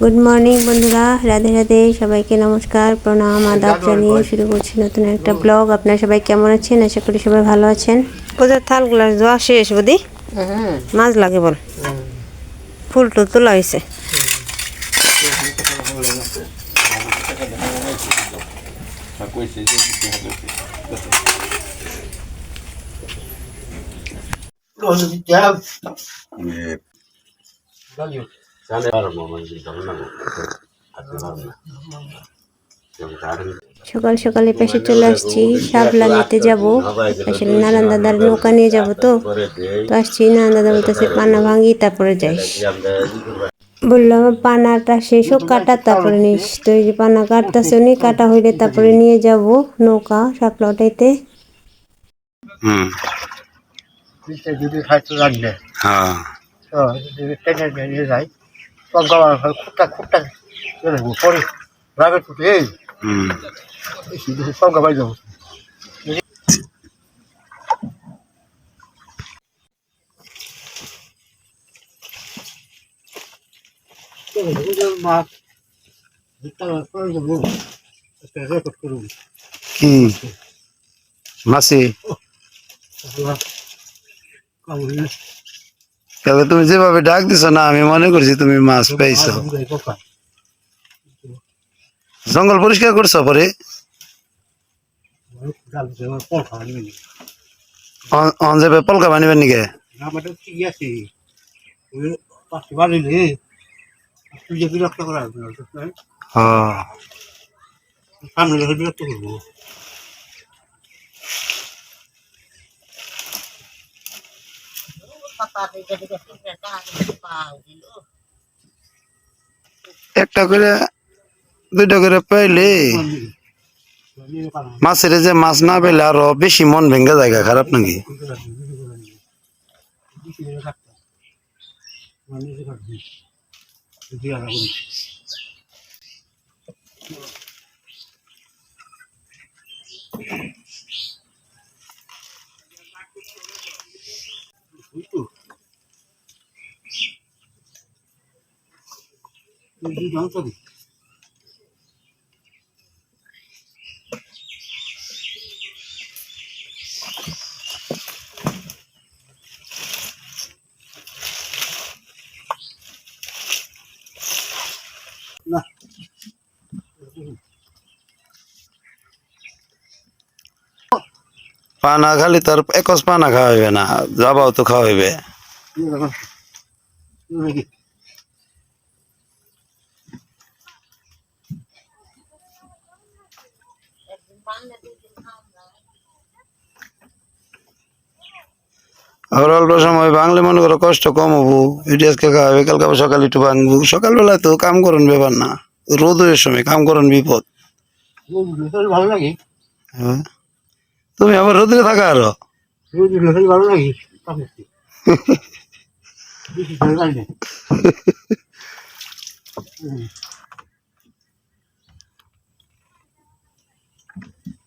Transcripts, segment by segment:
Good morning বন্ধুরা। রাধে রাধে সবাইকে নমস্কার প্রণাম আদাব জানিয়ে শুরু করছি নতুন একটা ব্লগ আপনারা সবাই কেমন আছেন? আশা করি সবাই ভালো আছেন। কোথায় থালগুলো জোয়া শেষ বুদি? মাছ লাগে বল। ফুল টুল তোলা হয়েছে 예. সকাল সকালে পেশে চলে আসছি শাপলা নিতে যাব। আসলে নানান দাদার নৌকা নিয়ে যাব তো। তো আসছি নানান দাদা বলতেছে পানা ভাঙি তারপরে যাই বললাম পানাটা শেষ হোক কাটা তারপরে নিস। তো এই যে পানা কাটতেছে উনি কাটা হইলে তারপরে নিয়ে যাব নৌকা শাপলা ওটাইতে হুম। যদি খাইতে লাগবে হ্যাঁ। তো যদি টেনে নিয়ে যাই 어, 이게 땡겨면 이래. 뻥가만 쿡딱 쿡딱. 그래, 뭐, 버리. 라벨 쿡 해. 음. 이게 뻥가만 좀. 이거 막, 이따가 꺼내서 뭐, 그래서 그러고. কি মাসি 까불이. তবে তুমি যেভাবে ডাক দিছো না, আমি মনে করছি তুমি মাছ পেয়েছ। জঙ্গল পরিষ্কার করছ পরে? অঞ্জেপে পলকা বানিবেন নাকি? হ্যাঁ একটা করে, দুইটা করে পাইলে মাছের যে মাছ না পেলে আরও বেশি মন ভেঙে জায়গা খারাপ নাকি? পানা খালি তার একস পানা খাওয়া হইবে না যাবাও তো খাওয়া হইবে আর অল্প বাংলা মনে করো কষ্ট কম হব এটি আজকে খাওয়া হবে কালকে সকালে একটু ভাঙবো। সকালবেলা তো কাম করুন ব্যাপার না রোদের সময় কাম করুন বিপদ। ভালো লাগে। হ্যাঁ? তুমি আবার রোদে থাকা আরও? ভালো লাগে।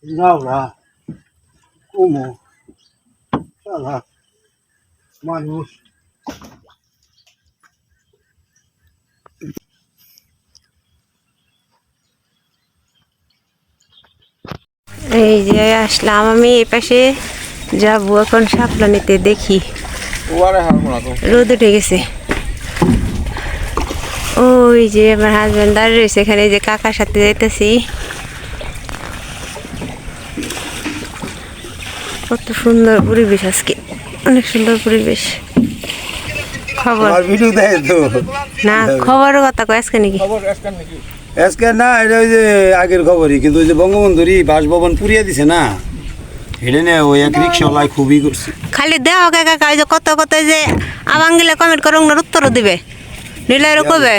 Laura, como, মানুষ এই যে আসলাম আমি এই পাশে যাব এখন শাপলা নিতে দেখি রোদ উঠে গেছে। ওই যে আমার হাজব্যান্ড দাঁড়িয়ে রয়েছে এখানে যে কাকার সাথে যাইতেছি। কত সুন্দর পরিবেশ আজকে। অনেক সুন্দর পরিবেশ। খবর? ভিডিও দেয় তো। না খবরের কথা কয় আজকে নাকি? আজকে না এটা ওই যে আগের খবরই কিন্তু ওই যে বঙ্গবন্ধুরই বাসভবন পুড়িয়ে দিছে না এটা নিয়ে ওই এক রিক্সাওয়ালাই খুবই করছে। খালি দেহ কাকা যে কত কত যে আবাঙ্গিলে কমেন্ট করো ওগুলোর উত্তরও দিবে। নিলে কবে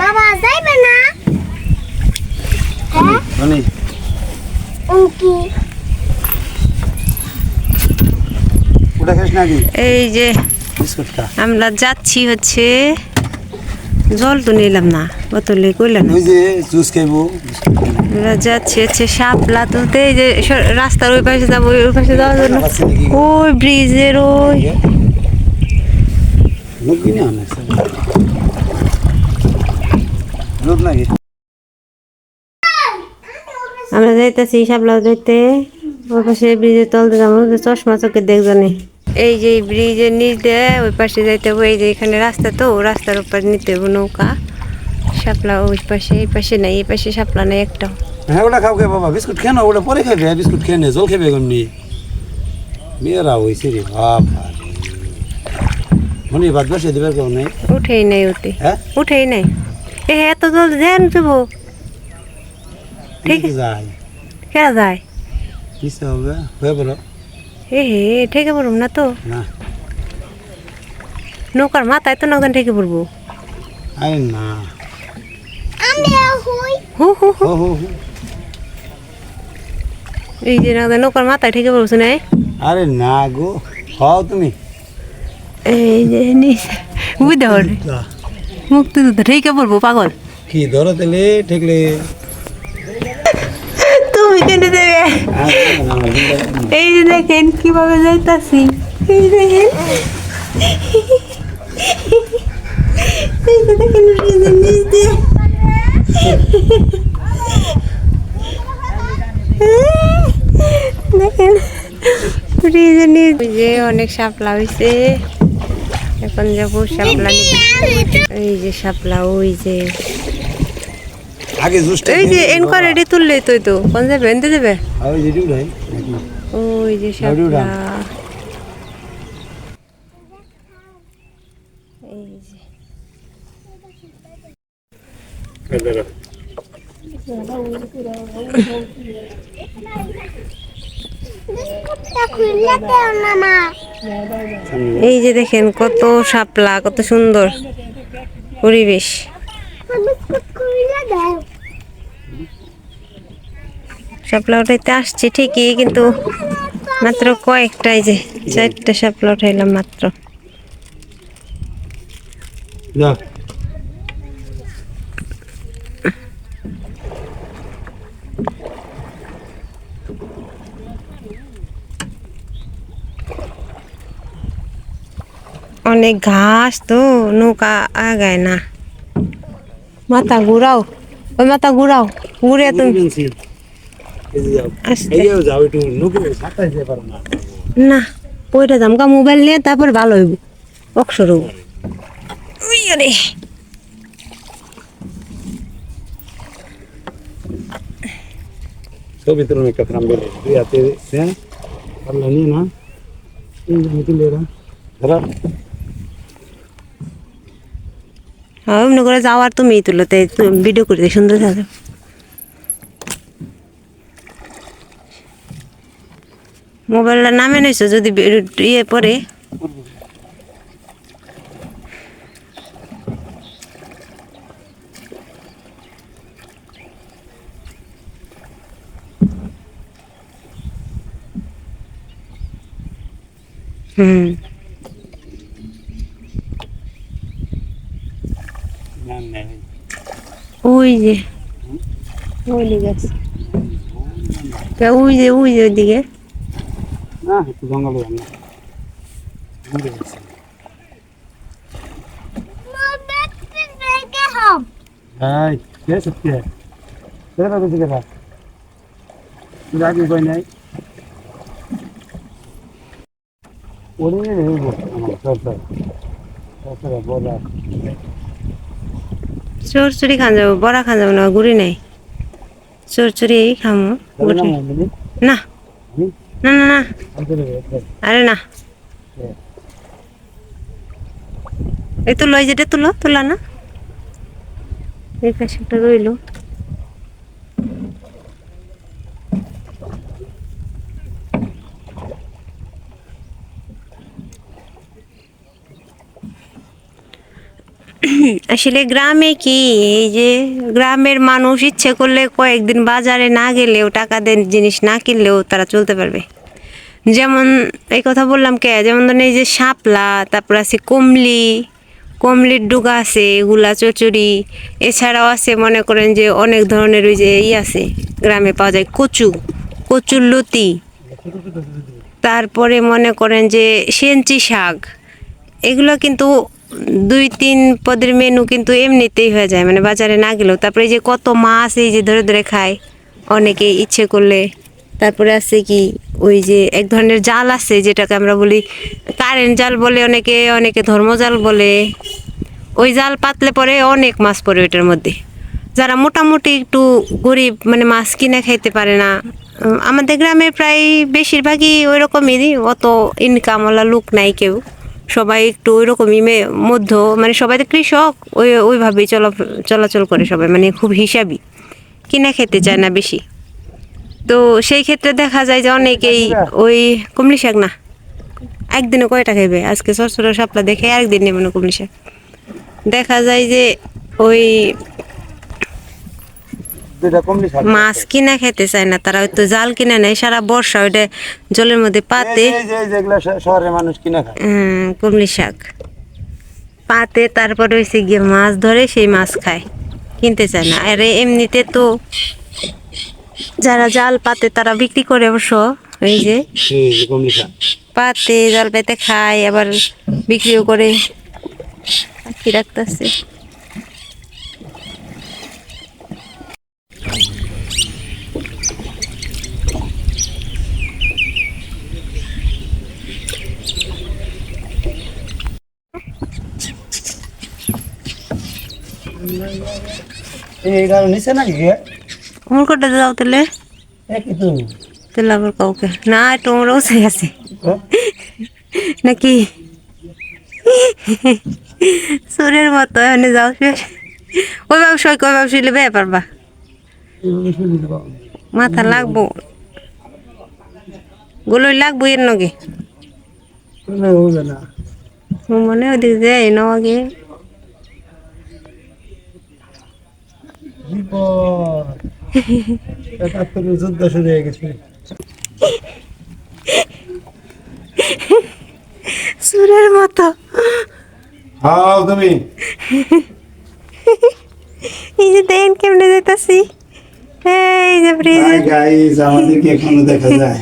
বাবা যাইবে না? মানে? উনকি ওটা খাস নাকি এই যে আমরা যাচ্ছি হচ্ছে জল তো নিলাম না বোতলে কইলেন ওই যে জুস খাইবো আমরা যাচ্ছি হচ্ছে শাপলা তুলতে এই যে রাস্তার ওই পাশে যাব ওই পাশে যাওয়ার জন্য। ওই ব্রিজের ওই। আমরা যাইতেছি শাপলা যাইতে ওই পাশে ব্রিজের তল দিয়ে চশমা চোখে দেখজনে। এই যে ব্রিজের নিচ দিয়ে ওই পাশে যাইতে হবে এই যে এখানে রাস্তা তো রাস্তার উপর নিতে হবে নৌকা। শাপলা ওই পাশে এই পাশে নাই এই পাশে শাপলা নাই একটাও। হ্যাঁ ওটা খাও বাবা বিস্কুট খেয়ে না ওটা পরে খাবে বিস্কুট খেয়ে নে জল খাবে এমনি। মেয়েরা হয়েছে রে বাবা মনে বাদ বসে দেবে কেউ নেই? উঠেই নাই ওতে হ্যাঁ? উঠেই নাই। এ এত জলদি যেন যাব ঠিক? যায়। কে যায়? কিসে হবে? হয়ে বলো। এ হে ঠেকে পড়ব না তো? না। নৌকার মাথায় তো নৌকান ঠেকে পড়ব। আরে না। আমি হু হু হু। ও হো হো। এই যে নৌকা নৌকার মাথায় ঠেকে পড়ছো না আরে না গো হও তুমি। এই যে নিচে বুঝতে পারে মুক্তি তো ঠেকে পড়ব পাগল। কি ধরো তেলে ঠেকলে? দেবে এই যে দেখেন, কীভাবে যাইতাছি। এই দেখেন। যে অনেক শাপলা হয়েছে এখন যাব নিতে। এই যে শাপলা, ওই যে আগে জুসটা এই যে এনকোয়ারি তুললে তুই তো। কোন যাবে? এনতে দেবে? ওই নাকি ওই যে। শাপলা। এই যে। বিস্কুটটা খুললে দেও না মা এই যে দেখেন কত শাপলা কত সুন্দর পরিবেশ। দাও। শাপলা উঠাইতে আসছে ঠিকই কিন্তু মাত্র কয়েকটাই যে চারটা শাপলা উঠাইলাম মাত্র। অনেক ঘাস তো নৌকা আগায় না। মাথা ঘুরাও ওই মাথা ঘুরাও ঘুরে তুমি। না। পয়টা দামকা মোবাইল নিয়ে তারপর ভালো হইব। অক্ষর হইব। রে ছবি তুলুন একটা ফ্রাম বেলে। দুই হাতে হ্যাঁ পারলা নিয়ে না। এই মিটিং ধরা। হ্যাঁ করে যাওয়ার তুমি তুলো তাই ভিডিও করতে সুন্দর থাকে। মোবাইলটা নামে নিছো যদি বে- ইয়ে পরে হুম না না ওই যে ওই দিকে আছে। তা ওই যে ওই যে ওইদিকে না একটু জঙ্গলে আমি ঘুরে গেছি এই কে সত্যি কে? বাবা দিকে তুই আগে কই নাই? ওরে রে আমার সর সর সর সর বলা চোর চুরি খান যাব বড়া খান যাব না গুড়ি নাই। চোর চুরি খামো না না না না। আরে না। এই তো লয় যেটা তুলো, তোলা না। এই পাশে একটা রইল। আসলে গ্রামে কি, এই যে গ্রামের মানুষ ইচ্ছে করলে কয়েকদিন বাজারে না গেলেও টাকা দেন জিনিস না কিনলেও তারা চলতে পারবে। যেমন এই কথা বললাম কে, যেমন ধরেন এই যে শাপলা, তারপর আছে কমলি, কমলির ডুগা আছে, এগুলা চচড়ি এছাড়াও আছে মনে করেন যে অনেক ধরনের ওই যে ই আছে, গ্রামে পাওয়া যায় কচু, কচুর লতি। তারপরে মনে করেন যে সেঞ্চি শাক, এগুলো কিন্তু দুই তিন পদের মেনু কিন্তু এমনিতেই হয়ে যায় মানে বাজারে না গেলেও। তারপরে যে কত মাছ এই যে ধরে ধরে খায়, অনেকে ইচ্ছে করলে। তারপরে আছে কি, ওই যে এক ধরনের জাল আছে, যেটাকে আমরা বলি কারেন্ট জাল বলে অনেকে অনেকে ধর্মজাল বলে। ওই জাল পাতলে পরে অনেক মাছ পড়ে ওইটার মধ্যে। যারা মোটামুটি একটু গরিব মানে মাছ কিনে খাইতে পারে না আমাদের গ্রামে প্রায় বেশিরভাগই ওই রকমই অত ইনকামওয়ালা লোক নাই কেউ। সবাই একটু ওই রকমই ইমে মধ্য মানে সবাই তো কৃষক ওই ওইভাবেই চলা চলাচল করে সবাই মানে খুব হিসাবি। কিনা খেতে চায় না বেশি। তো সেই ক্ষেত্রে দেখা যায় যে অনেকেই ওই কুমলি শাক না একদিনে কয়টা খাইবে? আজকে সরসরা সাপলা দেখে আরেকদিন নেবে না কুমলি শাক। দেখা যায় যে ওই মাছ কিনা খেতে চায় না তারা ওই তো জাল কিনে নেয় সারা বর্ষা ওইটা জলের মধ্যে পাতে। শহরের মানুষ কিনে খায়। কুমড়ি শাক। পাতে তারপরে হয়েছে গিয়ে মাছ ধরে সেই মাছ খায় কিনতে চায় না। আর এমনিতে তো যারা জাল পাতে তারা বিক্রি করে অবশ্য এই যে কমলি পাতে জাল পেতে খায় আবার বিক্রিও করে। কি রাখতেছে? এইটা নিচে নাকি কোমর কোটা যাও তাহলে। একই তো তাহলে আবার কাউকে। না তোমার বসে আছে? নাকি? সুরের মতো এখানে যাও শুয়ে ওইভাবে সই ওইভাবে শুইলে বেয়ে পারবা। এইভাবে শুয়ে দিতে পারো। মাথা লাগবো। গুলোই লাগবো এর নগে। মনে ওদিকে যাই ন আগে একাত্তরের যুদ্ধ শুরু হয়ে গেছে সুরের মতো। হাও তুমি। এই যে দেন কেমনে যেতেছি এই যে ব্রিজ। গাইস আমাদেরকে এখনও দেখা যায়।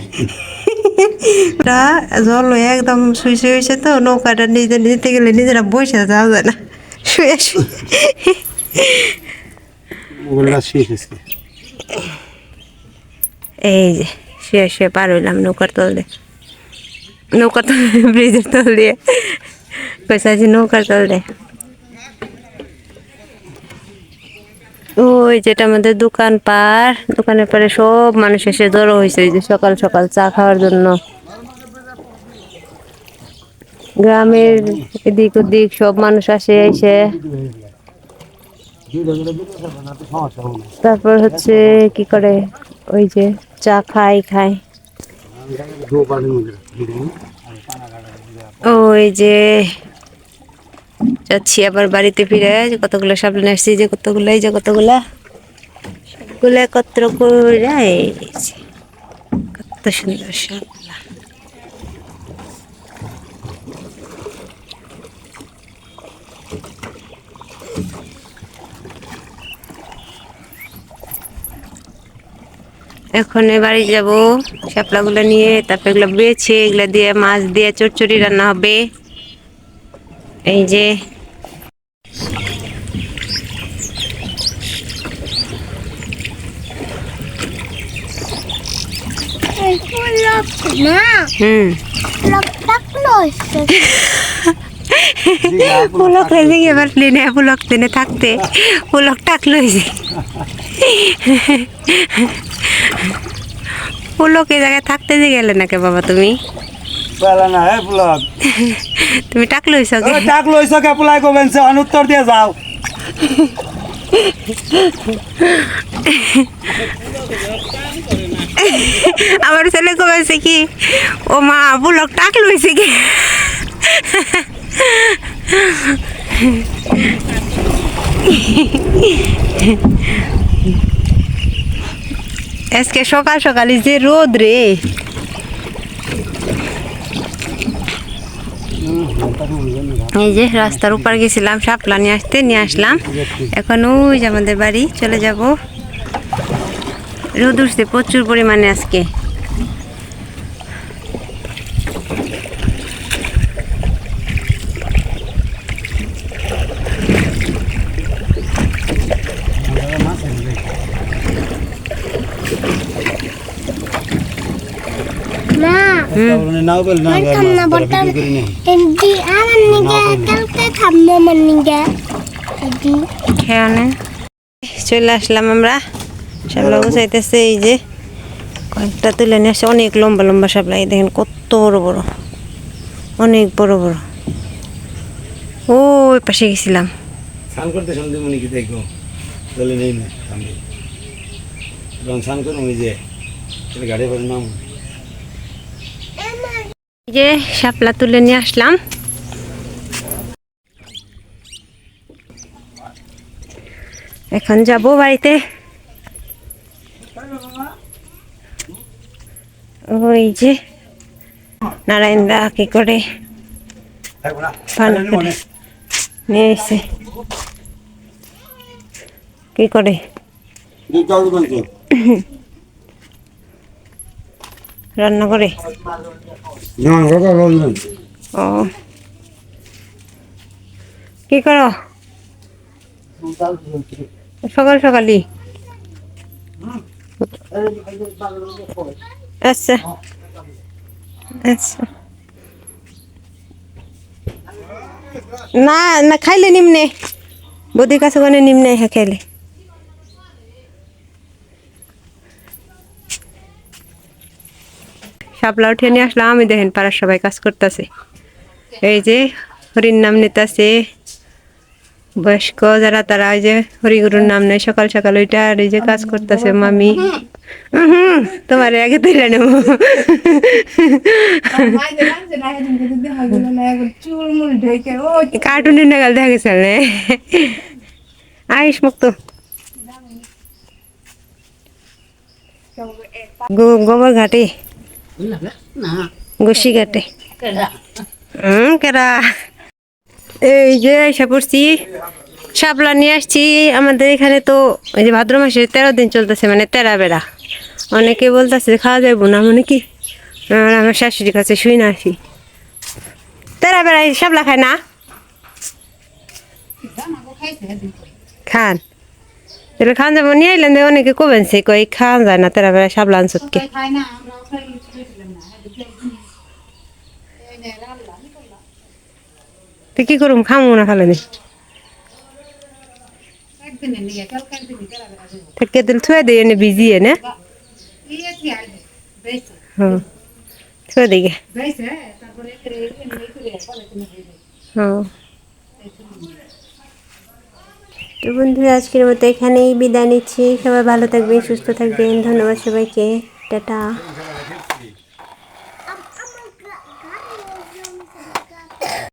জল একদম শুয়ে শুয়ে হয়েছে তো নৌকাটা নিজে নিতে গেলে নিজেরা বসে যাওয়া যায় না। শুয়ে শুয়ে। ওগুলা শেষ হয়েছে এই যে, শুয়ে শুয়ে পার হইলাম নৌকার তল দিয়ে। নৌকার তল ব্রিজের তল দিয়ে। কইসা আছি নৌকার তল দিয়ে। ওই যেটা আমাদের দোকান পার, দোকানের পারে সব মানুষ এসে জড়ো হয়েছে এই যে সকাল সকাল চা খাওয়ার জন্য। গ্রামের এদিক ওদিক সব মানুষ আসে এসে তারপর হচ্ছে কি করে? ওই যে চা খাই খাই। ওই যে যাচ্ছি আবার বাড়িতে ফিরে কতগুলো সাবধান আসছি, যে কতগুলো, এই যে কতগুলা। সবগুলো একত্র করে কত সুন্দর সবগুলা এখন বাড়ি যাব। শাপলাগুলো নিয়ে তারপর এগুলো বেছে এগুলো দিয়ে মাছ দিয়ে চচ্চড়ি রান্না হবে। এই যে। এবার প্লেনে পুলক ট্রেনে থাকতে। পুলক টাকলো পুলক এই জায়গায় থাকতে যে গেলে নাকি বাবা তুমি? না হে পুলক। তুমি টাকলো হইছ গে? ডাক লইছ কে পুলাই কবেন সে অনুত্তর দিয়ে যাও। আমার ছেলে কমেছে কি? ও মা পুলক টাকলো হয়েছে কি আজকে সকাল সকালে যে রোদ রে। এই যে রাস্তার উপর গেছিলাম, শাপলা নিয়ে আসতে, নিয়ে আসলাম। এখন ওই যে আমাদের বাড়ি, চলে যাব। রোদ উঠছে প্রচুর পরিমাণে আজকে তারপরে নাও না না, আমার নিগে কালকে আমার নিগে খেয়ে চলে আসলাম আমরা শাপলা গুছাইতেছে এই যে কয়েকটা তুলে নিয়ে আসছে অনেক লম্বা লম্বা শাপলা এই দেখেন কত বড় বড় অনেক বড় বড় ওই পাশে গেছিলাম স্নান করতে সন্ধে মনে কি দেখো চলে নেই না সামনে এবং স্নান করুন ওই যে তাহলে গাড়ি করে নাম যে শাপলা তুলে নিয়ে আসলাম। এখন যাব বাড়িতে। ওই যে নারায়ণদা কি করে পান করে নিয়ে এসে। কি করে? রান্না করে? ও। কি করো? সকাল সকালই? আচ্ছা। আচ্ছা। না না খাইলে নিমনে বদির কাছে নিমনে হ্যাঁ খাইলে। শাপলা উঠে নিয়ে আসলাম। আমি দেখেন পাড়ার সবাই কাজ করতেছে। এই যে হরির নাম নিতেছে। বয়স্ক যারা, তারা ওই যে হরিগুরুর নাম নেয়, সকাল সকাল ওইটা আর এই যে কাজ করতেছে মামি। তোমার আগে নেব। কার্টুনের নাগাল দেখা গেছে আইস মুক্ত। গোবর ঘাটে। গোসি কাটে। হুম কেরা? এই যে আইসা পড়ছি, শাপলা নিয়ে আসছি। আমাদের এখানে তো এই যে ভাদ্র মাসে তেরো দিন চলতেছে মানে তেরা বেড়া। অনেকে বলতেছে খাওয়া যাইব না মানে কি? আমার শাশুড়ির কাছে শুই না আসি। তেরা বেড়ায়, শাপলা খায় না? খান। তাহলে খান যাব নিয়ে আইলেন যে অনেকে কবেন সে কই খান যায় না তেরা বেড়ায় শাপলা আনসতকে তো কি করুম খামু না খালে থেকে দিল থুয়ে দিয়ে এনে ভিজিয়ে না হ্যাঁ থুয়ে দিকে হ্যাঁ তো বন্ধুরা, আজকের মতো এখানেই বিদায় নিচ্ছি। সবাই ভালো থাকবেন, সুস্থ থাকবেন। ধন্যবাদ সবাইকে। টাটা।